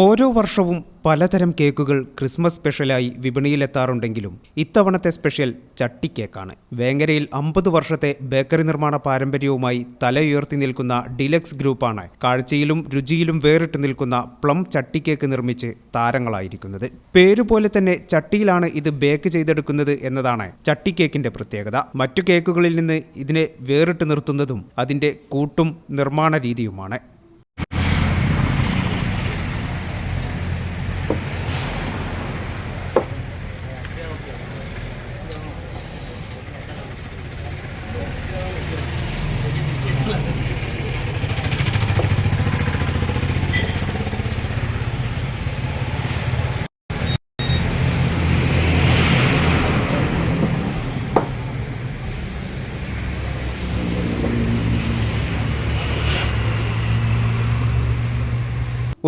ഓരോ വർഷവും പലതരം കേക്കുകൾ ക്രിസ്മസ് സ്പെഷ്യലായി വിപണിയിലെത്താറുണ്ടെങ്കിലും ഇത്തവണത്തെ സ്പെഷ്യൽ ചട്ടി കേക്കാണ് വേങ്ങരയിൽ അമ്പത് വർഷത്തെ ബേക്കറി നിർമ്മാണ പാരമ്പര്യവുമായി തലയുയർത്തി നിൽക്കുന്ന ഡിലക്സ് ഗ്രൂപ്പാണ് കാഴ്ചയിലും രുചിയിലും വേറിട്ട് നിൽക്കുന്ന പ്ലം ചട്ടി കേക്ക് നിർമ്മിച്ച് താരങ്ങളായിരിക്കുന്നത്. പേരുപോലെ തന്നെ ചട്ടിയിലാണ് ഇത് ബേക്ക് ചെയ്തെടുക്കുന്നത് എന്നതാണ് ചട്ടി കേക്കിന്റെ പ്രത്യേകത. മറ്റു കേക്കുകളിൽ നിന്ന് ഇതിനെ വേറിട്ട് നിർത്തുന്നതും അതിന്റെ കൂട്ടും നിർമ്മാണ രീതിയുമാണ്.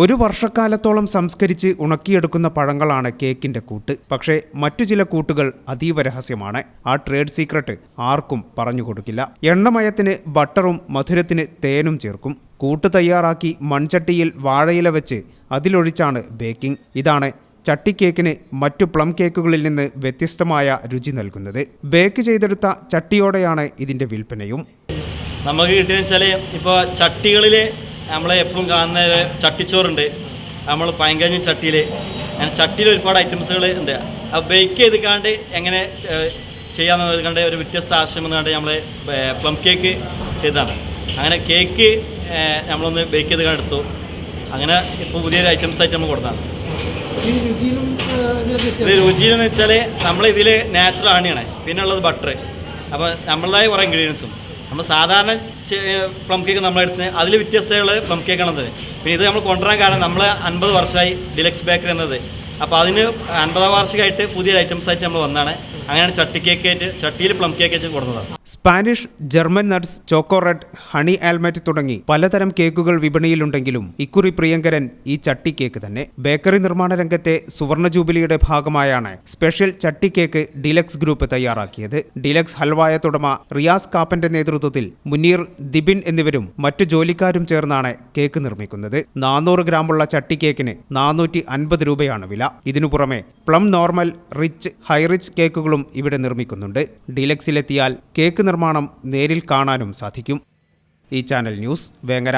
ഒരു വർഷക്കാലത്തോളം സംസ്കരിച്ച് ഉണക്കിയെടുക്കുന്ന പഴങ്ങളാണ് കേക്കിന്റെ കൂട്ട്. പക്ഷേ മറ്റു ചില കൂട്ടുകൾ അതീവ രഹസ്യമാണ്. ആ ട്രേഡ് സീക്രട്ട് ആർക്കും പറഞ്ഞു കൊടുക്കില്ല. എണ്ണമയത്തിന് ബട്ടറും മധുരത്തിന് തേനും ചേർക്കും. കൂട്ട് തയ്യാറാക്കി മൺചട്ടിയിൽ വാഴയില വെച്ച് അതിലൊഴിച്ചാണ് ബേക്കിംഗ്. ഇതാണ് ചട്ടി ചട്ടിക്കേക്കിന് മറ്റു പ്ലം കേക്കുകളിൽ നിന്ന് വ്യത്യസ്തമായ രുചി നൽകുന്നത്. ബേക്ക് ചെയ്തെടുത്ത ചട്ടിയോടെയാണ് ഇതിന്റെ വിൽപ്പനയും. നമുക്ക് കിട്ടിയെന്ന് വെച്ചാൽ ഇപ്പോൾ ചട്ടികളിൽ നമ്മൾ എപ്പോഴും കാണുന്ന ചട്ടിച്ചോറുണ്ട്. നമ്മൾ പയങ്കഞ്ഞി ചട്ടിയിൽ അങ്ങനെ ചട്ടിയിൽ ഒരുപാട് ഐറ്റംസുകൾ ഉണ്ട്. ആ ബേക്ക് ചെയ്തിക്കാണ്ട് എങ്ങനെ ചെയ്യാമെന്നത് ചെയ്യാമെന്ന് കണ്ട് ഒരു വ്യത്യസ്ത ആശയം കണ്ട് നമ്മൾ പ്ലം കേക്ക് ചെയ്തതാണ്. അങ്ങനെ കേക്ക് നമ്മളൊന്ന് ബേക്ക് ചെയ്ത് എടുത്തു. അങ്ങനെ ഇപ്പോൾ പുതിയൊരു ഐറ്റംസ് ആയിട്ട് നമ്മൾ കൊടുത്താണ് ഇത് വ്യത്യാസം വെച്ചാൽ നമ്മൾ ഇതിൽ നാച്ചുറൽ ആണിയാണ്. പിന്നെ ഉള്ളത് ബട്ടർ അപ്പോൾ നമ്മളുടേതായ കുറേ ഇൻഗ്രീഡിയൻസും നമ്മൾ സാധാരണ പ്ലം കേക്ക് നമ്മളെടുത്ത് അതിൽ വ്യത്യസ്തതയുള്ള പ്ലം കേക്കാണത് പിന്നെ ഇത് നമ്മൾ കൊണ്ടുവരാൻ കാരണം നമ്മൾ അൻപത് വർഷമായി ഡിലക്സ് ബേക്കറി എന്നത്. അപ്പോൾ അതിന് അൻപതാം വാർഷികമായിട്ട് പുതിയ ഐറ്റംസ് ആയിട്ട് നമ്മൾ വന്നതാണ്. അങ്ങനെയാണ് ചട്ടി കേക്ക് ആയിട്ട് ചട്ടിയിൽ പ്ലം കേക്ക് ആയിട്ട് കൊടുത്തതാണ് Spanish German nuts ചോക്കോറെഡ് honey almond തുടങ്ങി പലതരം കേക്കുകൾ വിപണിയിലുണ്ടെങ്കിലും ഇക്കുറി പ്രിയങ്കരൻ ഈ ചട്ടി കേക്ക് തന്നെ. ബേക്കറി നിർമ്മാണ രംഗത്തെ സുവർണ ജൂബിലിയുടെ ഭാഗമായാണ് സ്പെഷ്യൽ ചട്ടി കേക്ക് ഡിലക്സ് ഗ്രൂപ്പ് തയ്യാറാക്കിയത്. ഡിലക്സ് ഹൽവായ തുടമ റിയാസ് കാപ്പന്റെ നേതൃത്വത്തിൽ മുനീർ ദിബിൻ എന്നിവരും മറ്റു ജോലിക്കാരും ചേർന്നാണ് കേക്ക് നിർമ്മിക്കുന്നത്. നാനൂറ് ഗ്രാമുള്ള ചട്ടി കേക്കിന് നാനൂറ്റി അൻപത് രൂപയാണ് വില. ഇതിനു പുറമെ plum normal rich high rich കേക്കുകളും ഇവിടെ നിർമ്മിക്കുന്നുണ്ട്. ഡീലക്സിലെത്തിയാൽ കേക്ക് നിർമ്മാണം നേരിൽ കാണാനും സാധിക്കും. ഈ channel news Vengara.